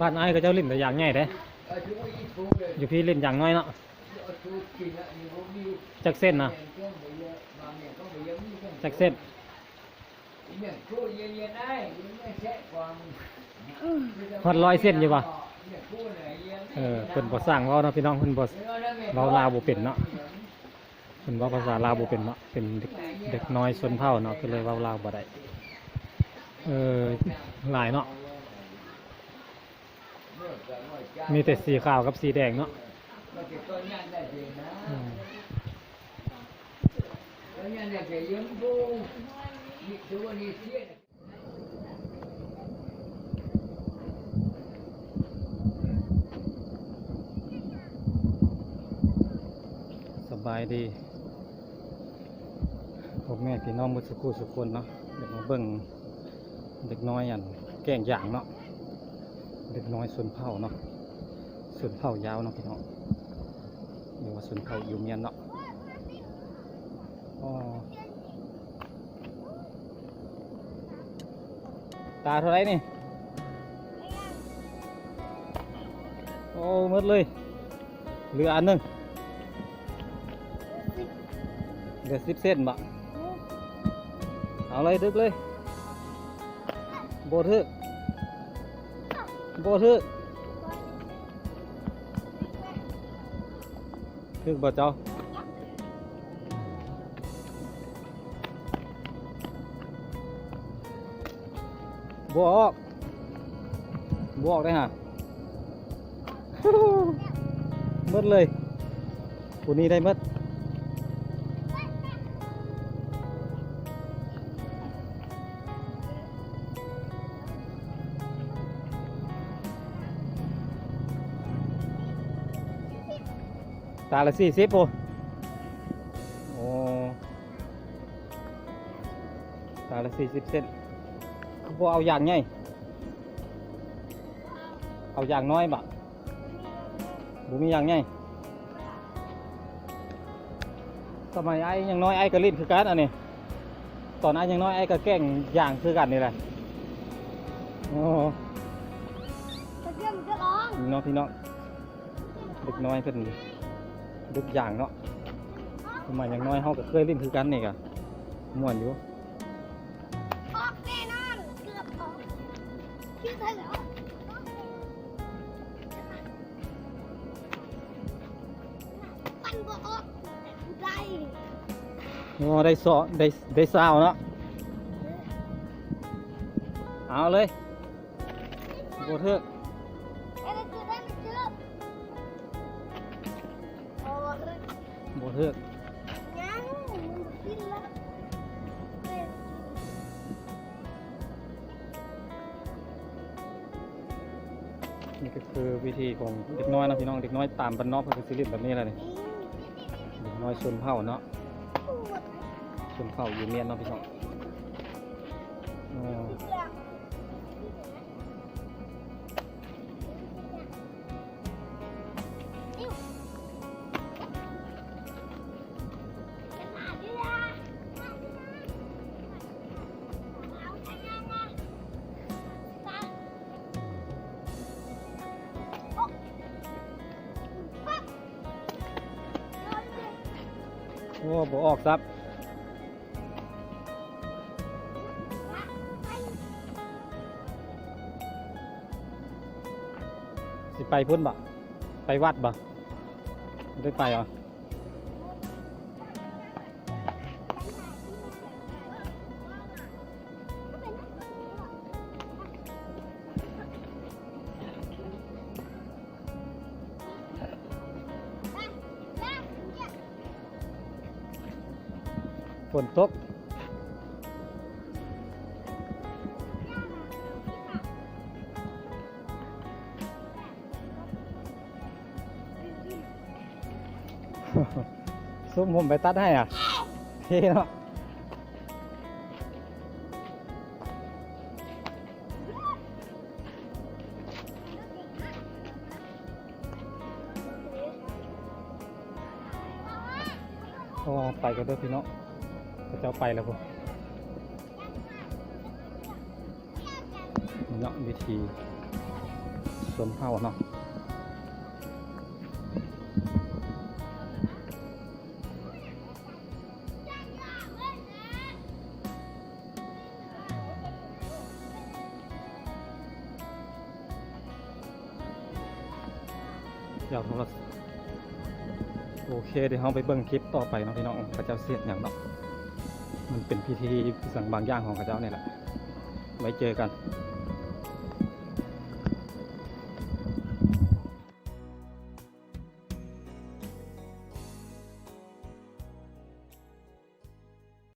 บ้านไอ้ก็เจ้าเล่นแต่อย่างใหญ่เด้อยู่พี่เล่นอย่างน้อยเนาะจักเส้นนะจักเส้นฮอดร้อยเส้นอยู่ปะเออเพิ่นบ่สร้างเว้าเนาะพี่น้องเพิ่นบ่เว้าลาวบเป็นเนาะเพิ่นว้าภาษาลาวบเป็นเนาะเป็นเด็กเด็กน้อยชนเผ่าเนาะก็เลยว้าลาวบ่ได้เออหลายเนาะ มีแต่สีขาวกับสีแดงเนาะสบายดีพ่อแม่พี่น้องมดสุขุสุขคนเนาะเด็กมาเบิ่งเด็กน้อยอันแกล้งอย่างเนาะ เด็กน้อยชนเผาเนาะชนเผายาวเนาะพี่น้องหรือว่าชนเผาอยู่เมียนเนาะอตาเท่าไรนี่ โอ้มดเลย เหลืออันหนึงเหลือสิบเส้นบะเอาเลยดึกเลยโบทึก บทึกทึกบ่เจ้าบออกบออกได้ฮะหมดเลยผู้นี้ได้หมด ตาละสี่สิบโอ้โอ้ตาละสี่สิบเซนเขาบอกเอาอย่างไงเอาอย่างน้อยบะบุมีอย่างไงสมัยไอ้ยังน้อยไอ้ก็ลิ้นคือกันอันนี้ตอนไอ้ยังน้อยไอ้ก็แกล้งอย่างคือกันนี่แหละโอ้จะเชื่อมจะร้องพี่น้องพี่น้องเด็กน้อยเพิ่น ดึกอย่างเนาะสมัยยังน้อยเฮาก็เคยลิ้นคือกันนี่กะม่วนอยู่ออกแน่นอนเกือบออกคิดได้แล้วปันบ่ออกได้โอ้ได้สอได้ได้ซาวเนาะเอาเลยโบเถอะ บเถอะยังมันกินแล้วเอ้ยนี่ก็คือวิธีของเด็กน้อยนะพี่น้องเด็กน้อยตามบ้านนอกเพื่อสิเล่นแบบนี้แหละนี่เด็กน้อยชนเผ่าเนาะชนเผ่าอยู่เมียนเนาะพี่น้อง โอ้บ่ออกซับสิไปพุ่นบ่ ไปวัดบ่ได้ไปเหรอ ฝนตกซุ่มผมไปตัดให้อะเท่เนาะโอ้ไปกันเด้อพี่เนาะ เจ้าไปแล้วพวกเนาะวิธีชนเผ่าเนาะเดี๋ยวโทรศัพท์โอเคเดี๋ยวเราไปเบิ่งคลิปต่อไปเนาะพี่น้องพระเจ้าเสียดอย่างเนาะ มันเป็นพิธีสั่งบางอย่างของข้าเจ้าเนี่ยแหละไว้เจอกัน